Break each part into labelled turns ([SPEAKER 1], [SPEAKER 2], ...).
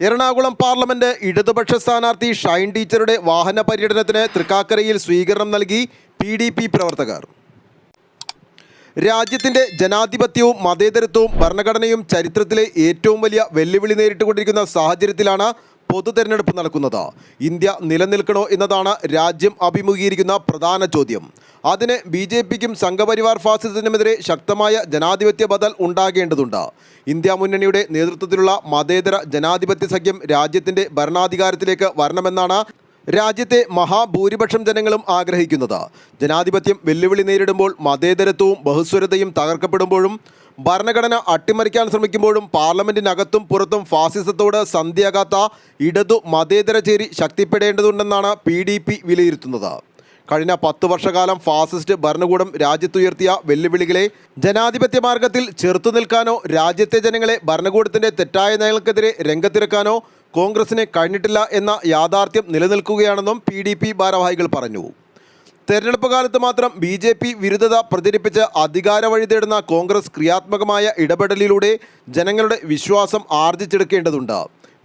[SPEAKER 1] Ernakulam parliament ഇടതുപക്ഷ സ്ഥാനാർത്ഥി ഷൈൻ ടീച്ചറുടെ വാഹന പര്യടനത്തിന് തൃക്കാക്കരയിൽ സ്വീകരണം നൽകി പി ഡി പി പ്രവർത്തകർ. രാജ്യത്തിന്റെ ജനാധിപത്യവും മതേതരത്വവും ഭരണഘടനയും ചരിത്രത്തിലെ ഏറ്റവും വലിയ വെല്ലുവിളി നേരിട്ടുകൊണ്ടിരിക്കുന്ന സാഹചര്യത്തിലാണ് പൊതു തെരഞ്ഞെടുപ്പ് നടക്കുന്നത്. ഇന്ത്യ നിലനിൽക്കണോ എന്നതാണ് രാജ്യം അഭിമുഖീകരിക്കുന്ന പ്രധാന ചോദ്യം. അതിന് ബി ജെ പിക്കും സംഘപരിവാർ ഫാസിസത്തിനുമെതിരെ ശക്തമായ ജനാധിപത്യ ബദൽ ഉണ്ടാകേണ്ടതുണ്ട്. ഇന്ത്യ മുന്നണിയുടെ നേതൃത്വത്തിലുള്ള മതേതര ജനാധിപത്യ സഖ്യം രാജ്യത്തിന്റെ ഭരണാധികാരത്തിലേക്ക് വരണമെന്നാണ് രാജ്യത്തെ മഹാഭൂരിപക്ഷം ജനങ്ങളും ആഗ്രഹിക്കുന്നത്. ജനാധിപത്യം വെല്ലുവിളി നേരിടുമ്പോൾ മതേതരത്വവും ബഹുസ്വരതയും തകർക്കപ്പെടുമ്പോഴും ഭരണഘടന അട്ടിമറിക്കാൻ ശ്രമിക്കുമ്പോഴും പാർലമെന്റിനകത്തും പുറത്തും ഫാസിസത്തോട് സന്ധിയാകാത്ത ഇടതു മതേതര ചേരി ശക്തിപ്പെടേണ്ടതുണ്ടെന്നാണ് പി വിലയിരുത്തുന്നത്. കഴിഞ്ഞ പത്ത് വർഷകാലം ഫാസിസ്റ്റ് ഭരണകൂടം രാജ്യത്തുയർത്തിയ വെല്ലുവിളികളെ ജനാധിപത്യ മാർഗത്തിൽ ചെറുത്തു നിൽക്കാനോ രാജ്യത്തെ ജനങ്ങളെ ഭരണകൂടത്തിന്റെ തെറ്റായ നയങ്ങൾക്കെതിരെ രംഗത്തിറക്കാനോ കോൺഗ്രസിന് കഴിഞ്ഞിട്ടില്ല എന്ന യാഥാർത്ഥ്യം നിലനിൽക്കുകയാണെന്നും പി ഡി പി ഭാരവാഹികൾ പറഞ്ഞു. തെരഞ്ഞെടുപ്പ് കാലത്ത് മാത്രം ബി ജെ പി വിരുദ്ധത പ്രചരിപ്പിച്ച് അധികാര വഴി തേടുന്ന കോൺഗ്രസ് ക്രിയാത്മകമായ ഇടപെടലിലൂടെ ജനങ്ങളുടെ വിശ്വാസം ആർജിച്ചെടുക്കേണ്ടതുണ്ട്.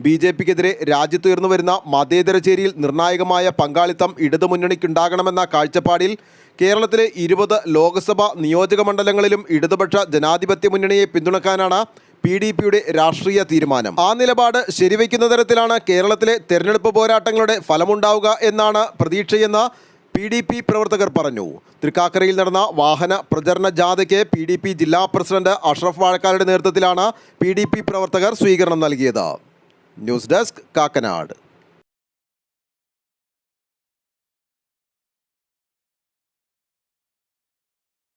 [SPEAKER 1] ബി ജെ പിക്കെതിരെ രാജ്യത്തുയർന്നു വരുന്ന മതേതര ചേരിയിൽ നിർണായകമായ പങ്കാളിത്തം ഇടതുമുന്നണിക്കുണ്ടാകണമെന്ന കാഴ്ചപ്പാടിൽ കേരളത്തിലെ ഇരുപത് ലോക്സഭാ നിയോജക മണ്ഡലങ്ങളിലും ഇടതുപക്ഷ ജനാധിപത്യ മുന്നണിയെ പിന്തുണക്കാനാണ് പി ഡി പിയുടെ രാഷ്ട്രീയ തീരുമാനം. ആ നിലപാട് ശരിവയ്ക്കുന്ന തരത്തിലാണ് കേരളത്തിലെ തെരഞ്ഞെടുപ്പ് പോരാട്ടങ്ങളുടെ ഫലമുണ്ടാവുക എന്നാണ് പ്രതീക്ഷയെന്ന് പി ഡി പി പ്രവർത്തകർ പറഞ്ഞു. തൃക്കാക്കരയിൽ നടന്ന വാഹന പ്രചരണ ജാഥയ്ക്ക് പി ഡി പി ജില്ലാ പ്രസിഡന്റ് അഷ്റഫ് വാഴക്കാരുടെ നേതൃത്വത്തിലാണ് പി ഡി പി പ്രവർത്തകർ സ്വീകരണം നൽകിയത്. News desk Kakkanad.